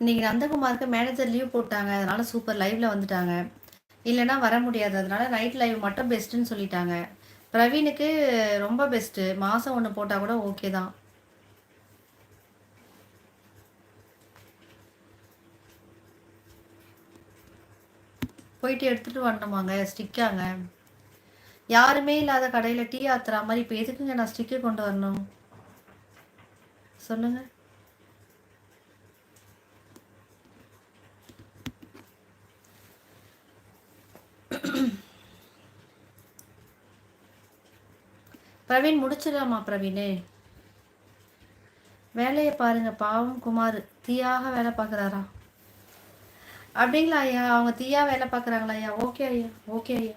இன்னைக்கு நந்தகுமாருக்கு manager leave போட்டாங்க. அதனால சூப்பர் லைவ்ல வந்துட்டாங்க. இல்லைன்னா வர முடியாது. அதனால நைட் லைவ் மட்டும் பெஸ்ட்டுன்னு சொல்லிட்டாங்க. பிரவீனுக்கு ரொம்ப பெஸ்ட்டு மாதம் ஒன்று போட்டால் கூட ஓகே தான். போயிட்டு எடுத்துகிட்டு வரணுமாங்க? ஸ்டிக்காங்க யாருமே இல்லாத கடையில் டீ ஆத்துறா மாதிரி இப்போ எதுக்குங்க நான் ஸ்டிக்கு கொண்டு வரணும்? சொல்லுங்கள் பிரவீன் முடிச்சிடலாமா பிரவீனே? வேலையை பாருங்க பாவம் குமார். தீயாக வேலை பார்க்குறாரா? அப்படிங்களா ஐயா? அவங்க தீயா வேலை பார்க்குறாங்களா ஐயா? ஓகே ஐயா ஓகே ஐயா.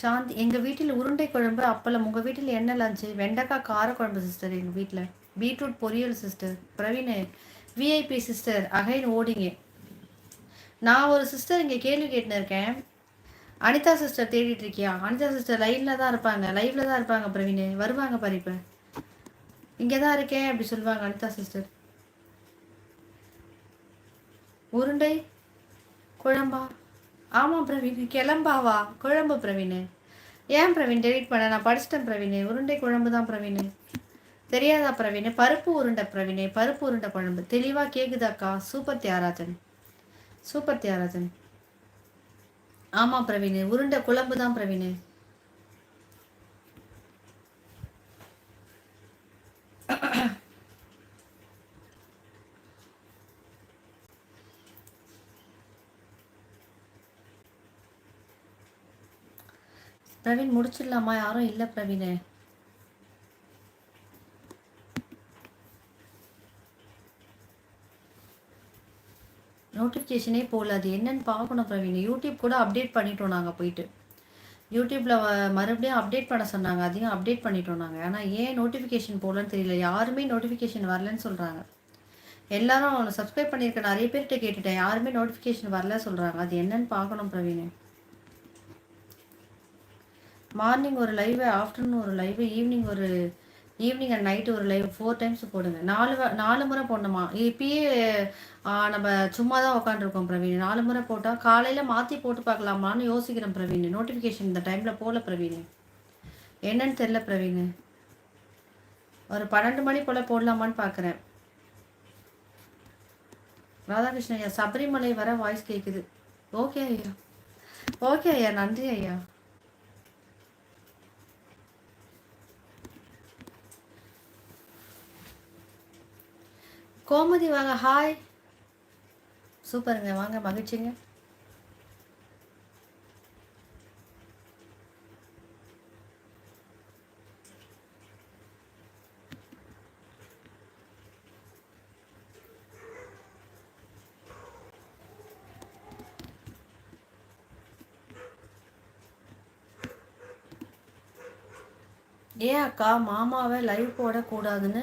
சாந்தி எங்கள் வீட்டில் உருண்டை குழம்பு அப்பளம். உங்கள் வீட்டில் என்ன லஞ்சு வெண்டைக்காய் கார குழம்பு சிஸ்டர் எங்கள் வீட்டில். பீட்ரூட் பொரியல் sister Praveen VIP sister again ஓடிங்க. நான் ஒரு சிஸ்டர் இங்கே கேள்வி கேட்டுன்னு இருக்கேன். அனிதா சிஸ்டர் தேடிட்டு இருக்கியா? அனிதா சிஸ்டர் லைனில் தான் இருப்பாங்க. லைவ்ல தான் இருப்பாங்க பிரவீன். வருவாங்க பாரு இப்போ. இங்கே தான் இருக்கேன் அப்படி சொல்லுவாங்க அனிதா சிஸ்டர் உருண்டை குழம்பா? ஆமாம் பிரவீன் கிளம்பாவா? குழம்பு பிரவீன். ஏன் பிரவீன் டெலிட் பண்ண? நான் படிச்சிட்டேன் பிரவீன். உருண்டை குழம்பு தான் பிரவீன். தெரியாதா பிரவீன்? பருப்பு உருண்டை பிரவீன். பருப்பு உருண்டை குழம்பு. தெளிவாக கேக்குதாக்கா? சூப்பர் தியாராஜன் சூப்பர் தியாராஜன் ஆமாம் பிரவீன். உருண்டை குழம்பு தான் பிரவீன். பிரவீன் முடிச்சிடலாமா? யாரும் இல்லை பிரவீன். நோட்டிஃபிகேஷனே போகல. அது என்னன்னு பார்க்கணும் பிரவீன். யூடியூப் கூட அப்டேட் பண்ணிட்டோம் நாங்கள் போயிட்டு. யூடியூப்பில் மறுபடியும் அப்டேட் பண்ண சொன்னாங்க. அதையும் அப்டேட் பண்ணிட்டோம் நாங்கள் ஆனால் ஏன் நோட்டிஃபிகேஷன் போகலன்னு தெரியல. யாருமே நோட்டிஃபிகேஷன் வரலன்னு சொல்கிறாங்க எல்லாரும் அவனை சப்ஸ்கிரைப் பண்ணியிருக்க நிறைய பேர்கிட்ட கேட்டுட்டேன். யாருமே நோட்டிஃபிகேஷன் வரல சொல்கிறாங்க அது என்னன்னு பார்க்கணும் பிரவீன். மார்னிங் ஒரு லைவு ஆஃப்டர்நூன் ஒரு லைவு ஈவினிங் ஒரு ஈவினிங் அண்ட் நைட்டு ஒரு லைவ் ஃபோர் டைம்ஸ் போடுங்க. நாலு நாலு முறை போடணுமா? இப்பயே நம்ம சும்மா தான் உட்காந்துருக்கோம் பிரவீன். நாலு முறை போட்டால் காலையில் மாற்றி போட்டு பார்க்கலாமான்னு யோசிக்கிறேன் பிரவீன். நோட்டிஃபிகேஷன் இந்த டைமில் போகல பிரவீன். என்னன்னு தெரில பிரவீன். ஒரு பன்னெண்டு மணி போல் போடலாமான்னு பார்க்குறேன் ராதாகிருஷ்ணன் ஐயா சபரிமலை வர வாய்ஸ் கேட்குது ஓகே ஐயா. ஓகே ஐயா நன்றி ஐயா. கோமதி வாங்க. ஹாய் சூப்பருங்க வாங்க. மகிழ்ச்சிங்க. ஏன் அக்கா மாமாவை லைவ் போடக்கூடாதுன்னு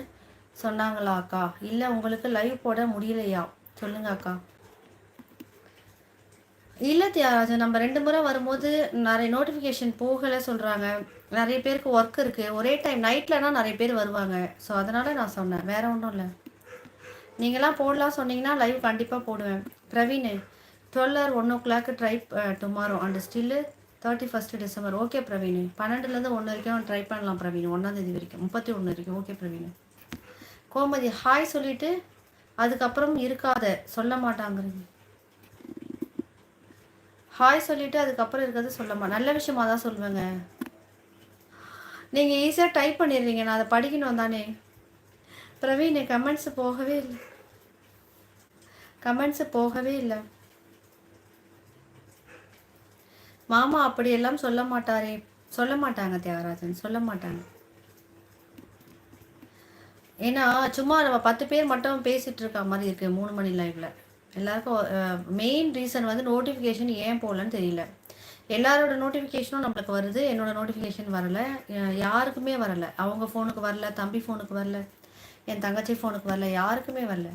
சொன்னாங்களா அக்கா? இல்லை உங்களுக்கு லைவ் போட முடியலையா? சொல்லுங்க அக்கா. இல்லை தியாகராஜன் நம்ம ரெண்டு முறை வரும்போது நிறைய நோட்டிஃபிகேஷன் போகலை சொல்கிறாங்க நிறைய பேருக்கு ஒர்க் இருக்குது ஒரே டைம் நைட்லனா நிறைய பேர் வருவாங்க. ஸோ அதனால் நான் சொன்னேன். வேறு ஒன்றும் இல்லை. நீங்களாம் போடலாம் சொன்னீங்கன்னா லைவ் கண்டிப்பாக போடுவேன். Praveen twelve or one o'clock try tomorrow and still thirty first December okay Praveen பன்னெண்டுலேருந்து ஒன்று வரைக்கும் ட்ரை பண்ணலாம் பிரவீன். ஒன்றாந்தேதி வரைக்கும். முப்பத்தி ஒன்று வரைக்கும். ஓகே பிரவீன். கோமதி ஹாய் சொல்லிட்டு அதுக்கப்புறம் இருக்காத சொல்ல மாட்டாங்கிறீங்க. ஹாய் சொல்லிட்டு அதுக்கப்புறம் இருக்கிறது சொல்ல மாட்டேன் நல்ல விஷயமா தான் சொல்லுவேங்க நீங்கள் ஈஸியாக டைப் பண்ணிடுறீங்க நான் அதை படிக்கணும் தானே. பிரவீன் கமெண்ட்ஸ் போகவே இல்லை. கமெண்ட்ஸ் போகவே இல்லை. மாமா அப்படியெல்லாம் சொல்ல மாட்டாரே. சொல்ல மாட்டாங்க தியாகராஜன் சொல்ல மாட்டாங்க. ஏன்னா சும்மா நம்ம பத்து பேர் மட்டும் பேசிகிட்டு இருக்க மாதிரி இருக்குது மூணு மணி லைவில் எல்லாருக்கும் மெயின் ரீசன் வந்து நோட்டிஃபிகேஷன் ஏன் போகலன்னு தெரியல. எல்லாரோட நோட்டிஃபிகேஷனும் நம்மளுக்கு வருது. என்னோட நோட்டிஃபிகேஷன் வரலை. யாருக்குமே வரலை. அவங்க ஃபோனுக்கு வரல தம்பி ஃபோனுக்கு வரல என் தங்கச்சி ஃபோனுக்கு வரல யாருக்குமே வரல.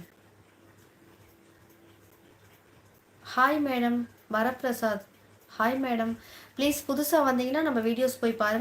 Hi madam Varaprasad. Hi madam please புதுசாக வந்தீங்கன்னா நம்ம வீடியோஸ் போய் பாருங்கள்